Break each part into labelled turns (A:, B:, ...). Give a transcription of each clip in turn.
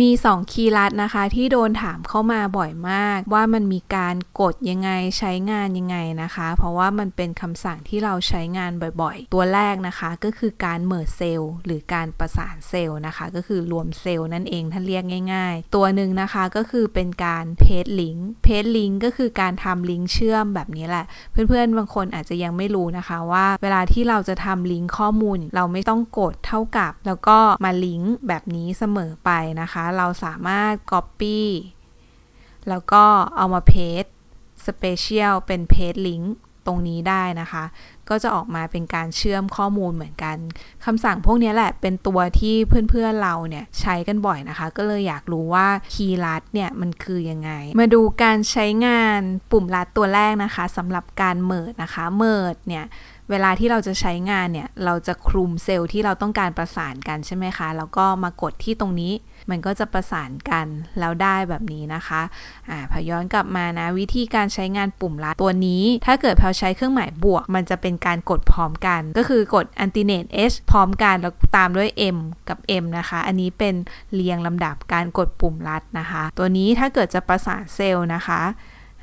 A: มี 2 คีย์ลัดนะคะ ที่โดนถามเข้ามาบ่อยมาก ว่ามันมีการกดยังไงใช้งานยังไงนะคะ เพราะว่ามันเป็นคำสั่งที่เราใช้งานบ่อยๆ ตัวแรกนะคะก็คือการเมิร์เซลล์หรือการประสานเซลล์นะคะ ก็คือรวมเซลล์นั่นเองถ้านเรียกง่าย ๆ ตัวหนึ่งนะคะก็คือเป็นการเพจลิงก์เพจลิงก์ก็คือการทำลิงก์เชื่อมแบบนี้แหละ เพื่อนๆบางคนอาจจะยังไม่รู้นะคะว่าเวลาที่เราจะทำลิงก์ข้อมูล เราไม่ต้องกดเท่ากับ แล้วก็มาลิงก์แบบนี้เสมอไปนะคะเราสามารถ Copy แล้วก็เอามาเพจ Special เป็นเพจลิงก์ตรงนี้ได้นะคะ ก็จะออกมาเป็นการเชื่อมข้อมูลเหมือนกันคำสั่งพวกนี้แหละเป็นตัวที่เพื่อนๆเราเนี่ยใช้กันบ่อยนะคะ ก็เลยอยากรู้ว่าคีย์ลัดเนี่ยมันคือยังไง มาดูการใช้งานปุ่มลัดตัวแรกนะคะสำหรับการเมิดนะคะเมิดเนี่ยเวลาที่เราจะใช้งานเนี่ย เราจะคลุมเซลล์ที่เราต้องการประสานกันใช่ไหมคะ แล้วก็มากดที่ตรงนี้ มันก็จะประสานกันแล้วได้แบบนี้นะคะ อ่าพอย้อนกลับมานะ วิธีการใช้งานปุ่มลัดตัวนี้ ถ้าเกิดพอใช้เครื่องหมายบวก มันจะเป็นการกดพร้อมกัน ก็คือกด a n t i n a t e H พร้อมกัน แล้วตามด้วย M กับ M นะคะ อันนี้เป็นเรียงลำดับการกดปุ่มลัดนะคะ ตัวนี้ถ้าเกิดจะประสานเซลล์นะคะ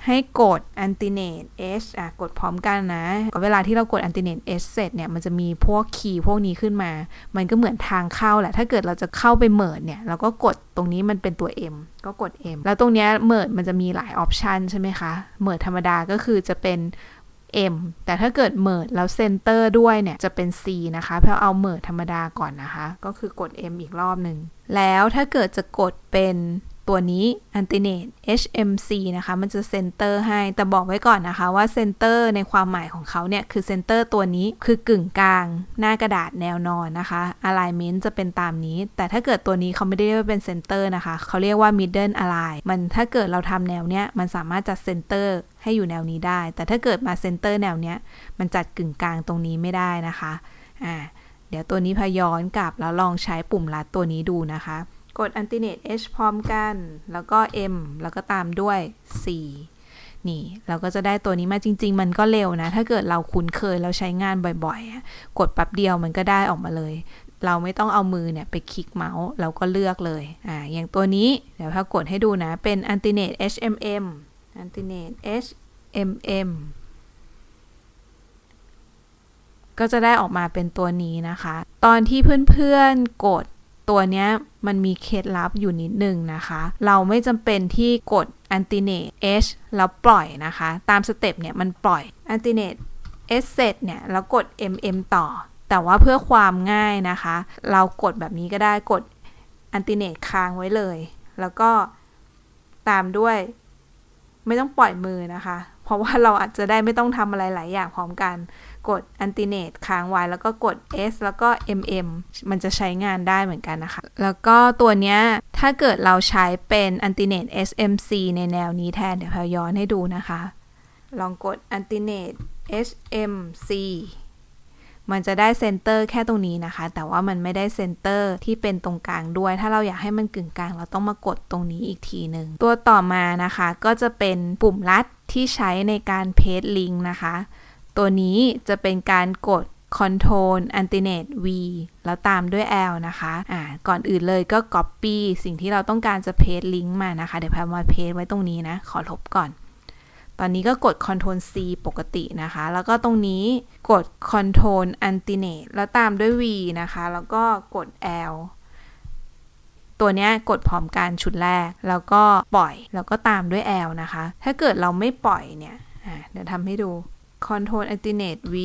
A: ให้กด a n t i n a t e H อะ กดพร้อมกันนะ เวลาที่เรากด a n t i n a t e H เสร็จเนี่ย มันจะมีพวกคีย์พวกนี้ขึ้นมา มันก็เหมือนทางเข้าแหละ ถ้าเกิดเราจะเข้าไปเมิร์ดเนี่ย เราก็กดตรงนี้มันเป็นตัว M ก็กด M แล้วตรงนี้เมิร์ดมันจะมีหลายออปชันใช่ไหมคะ เมิร์ดธรรมดาก็คือจะเป็น M แต่ถ้าเกิดเมิร์ดแล้วเซนเตอร์ด้วยเนี่ย จะเป็น C นะคะเพราะเอาเมิร์ดธรรมดาก่อนนะคะ ก็คือกด M อีกรอบหนึ่ง แล้วถ้าเกิดจะกดเป็น ตัวนี้ a n t i n a t HMC นะคะ มันจะเซนเตอร์ให้ แต่บอกไว้ก่อนนะคะว่าเซนเตอร์ในความหมายของเขาเนี่ย คือเซนเตอร์ตัวนี้คือกึ่งกลาง หน้ากระดาษแนวนอนนะคะ alignment จะเป็นตามนี้ แต่ถ้าเกิดตัวนี้เขาไม่ได้เรียกว่าเป็นเซนเตอร์นะคะ เขาเรียกว่า middle align มันถ้าเกิดเราทำแนวเนี้ย มันสามารถจัดเซนเตอร์ให้อยู่แนวนี้ได้ แต่ถ้าเกิดมาเซนเตอร์แนวเนี้ย มันจัดกึ่งกลางตรงนี้ไม่ได้นะคะ อ่า เดี๋ยวตัวนี้พย้อนกลับแล้วลองใช้ปุ่มลัดตัวนี้ดูนะคะ กด a n t i n a t H พร้อมกัน แล้วก็ M แล้วก็ตามด้วย C นี่เราก็จะได้ตัวนี้มาจริง ๆ มันก็เร็วนะ ถ้าเกิดเราคุ้นเคยแล้วใช้งานบ่อยๆ กดแป๊บเดียวมันก็ได้ออกมาเลย เราไม่ต้องเอามือเนี่ยไปคลิกเมาส์เราก็เลือกเลยอ่าอย่างตัวนี้เดี๋ยวพากดให้ดูนะ เป็น a n t i n a t e HMM a n t i n a t e HMM ก็จะได้ออกมาเป็นตัวนี้นะคะ ตอนที่เพื่อนๆกด ตัวเนี้ยมันมีเคล็ดลับอยู่นิดนึงนะคะ เราไม่จำเป็นที่กด a n t i n a t H แล้วปล่อยนะคะ ตามสเต็ปเนี่ยมันปล่อย a n t i n a t H เสร็จเนี่ยแล้วกด MM ต่อ แต่ว่าเพื่อความง่ายนะคะ เรากดแบบนี้ก็ได้กด a n t i n a t ค้างไว้เลย แล้วก็ตามด้วยไม่ต้องปล่อยมือนะคะ เพราะว่าเราอาจจะได้ไม่ต้องทำอะไรหลายอย่างพร้อมกัน กด antinate ค้างไว้แล้วก็กด S แล้วก็ MM มันจะใช้งานได้เหมือนกันนะคะ แล้วก็ตัวเนี้ยถ้าเกิดเราใช้เป็น antinate SMC ในแนวนี้แทน เดี๋ยวพาย้อนให้ดูนะคะ ลองกด a n t i n a t HMC มันจะได้เซนเตอร์แค่ตรงนี้นะคะ แต่ว่ามันไม่ได้เซนเตอร์ที่เป็นตรงกลางด้วย ถ้าเราอยากให้มันกึ่งกลาง เราต้องมากดตรงนี้อีกทีหนึ่ง ตัวต่อมานะคะ ก็จะเป็นปุ่มลัดที่ใช้ในการเพจลิงก์นะคะ ตัวนี้จะเป็นการกด Control Alternate V แล้วตามด้วย L นะคะอ่าก่อนอื่นเลยก็ Copy สิ่งที่เราต้องการจะ Paste ลิงก์มานะคะ เดี๋ยวพามา Paste ไว้ตรงนี้นะ ขอลบก่อน ตอนนี้ก็กด Ctrl C ปกตินะคะ แล้วก็ตรงนี้กด Control Alternate แล้วตามด้วย V นะคะ แล้วก็กด L ตัวนี้กดพร้อมกันชุดแรก แล้วก็ปล่อย แล้วก็ตามด้วย L นะคะ ถ้าเกิดเราไม่ปล่อยเนี่ยเดี๋ยวทำให้ดู Control Alternate V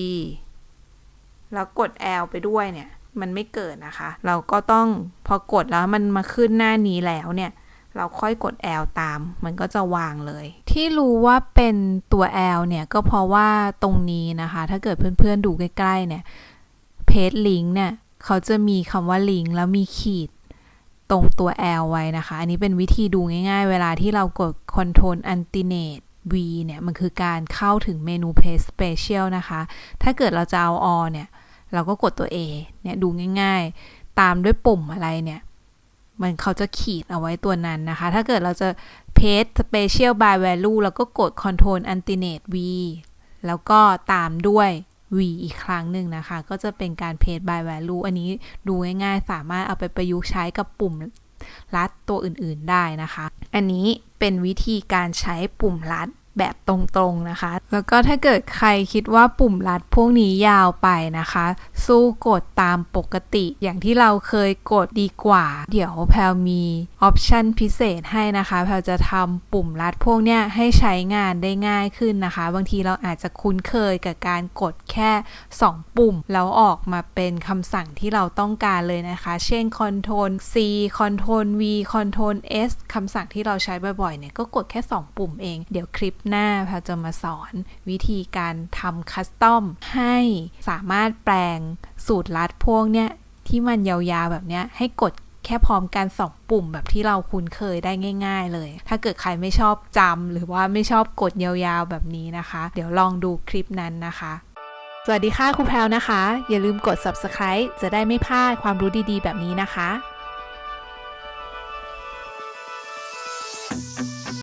A: แล้วกด L ไปด้วยเนี่ย มันไม่เกิดนะคะ เราก็ต้องพอกดแล้วมันมาขึ้นหน้านี้แล้วเนี่ย เราค่อยกด L ตาม มันก็จะวางเลย ที่รู้ว่าเป็นตัว L เนี่ย ก็เพราะว่าตรงนี้นะคะ ถ้าเกิดเพื่อนๆดูใกล้ ๆ เนี่ย Page Link เนี่ย เขาจะมีคำว่า Link แล้วมีขีดตรงตัว L ไว้นะคะ อันนี้เป็นวิธีดูง่ายๆ เวลาที่เรากด Control Alternate V เนี่ย มันคือการเข้าถึงเมนู Page Special นะคะ ถ้าเกิดเราจะเอา All เนี่ย เราก็กดตัว A เนี่ย ดูง่ายๆ ตามด้วยปุ่มอะไรเนี่ย มันเขาจะขีดเอาไว้ตัวนั้นนะคะ ถ้าเกิดเราจะ Page Special by Value เราก็กด Control Alternate V แล้วก็ตามด้วย V อีกครั้งหนึ่งนะคะ ก็จะเป็นการ Page by Value อันนี้ดูง่ายๆ สามารถเอาไปประยุกต์ใช้กับปุ่ม ลัดตัวอื่นๆได้นะคะ อันนี้เป็นวิธีการใช้ปุ่มลัดแบบตรงๆนะคะ แล้วก็ถ้าเกิดใครคิดว่าปุ่มลัดพวกนี้ยาวไปนะคะ สู้กดตามปกติอย่างที่เราเคยกดดีกว่า เดี๋ยวแพลมี ออปชันพิเศษให้นะคะแพลจะทำปุ่มลัดพวกเนี้ยให้ใช้งานได้ง่ายขึ้นนะคะ บางทีเราอาจจะคุ้นเคยกับการกดแค่ 2 ปุ่ม แล้วออกมาเป็นคำสั่งที่เราต้องการเลยนะคะ เช่น Ctrl C Ctrl V Ctrl S คำสั่งที่เราใช้บ่อยๆเนี่ยก็กดแค่ 2 ปุ่มเอง เดี๋ยวคลิปหน้าแพลจะมาสอนวิธีการทำคัสตอมให้สามารถแปลงสูตรลัดพวกเนี้ยที่มันยาวๆแบบเนี้ยให้กด แค่พร้อมกัน2ปุ่มแบบที่เราคุ้นเคยได้ง่าย ๆ เลย ถ้าเกิดใครไม่ชอบจำหรือว่าไม่ชอบกดยาวๆแบบนี้นะคะ เดี๋ยวลองดูคลิปนั้นนะคะ สวัสดีค่ะครูแพลวนะคะ อย่าลืมกด subscribe จะได้ไม่พลาดความรู้ดีๆ แบบนี้นะคะ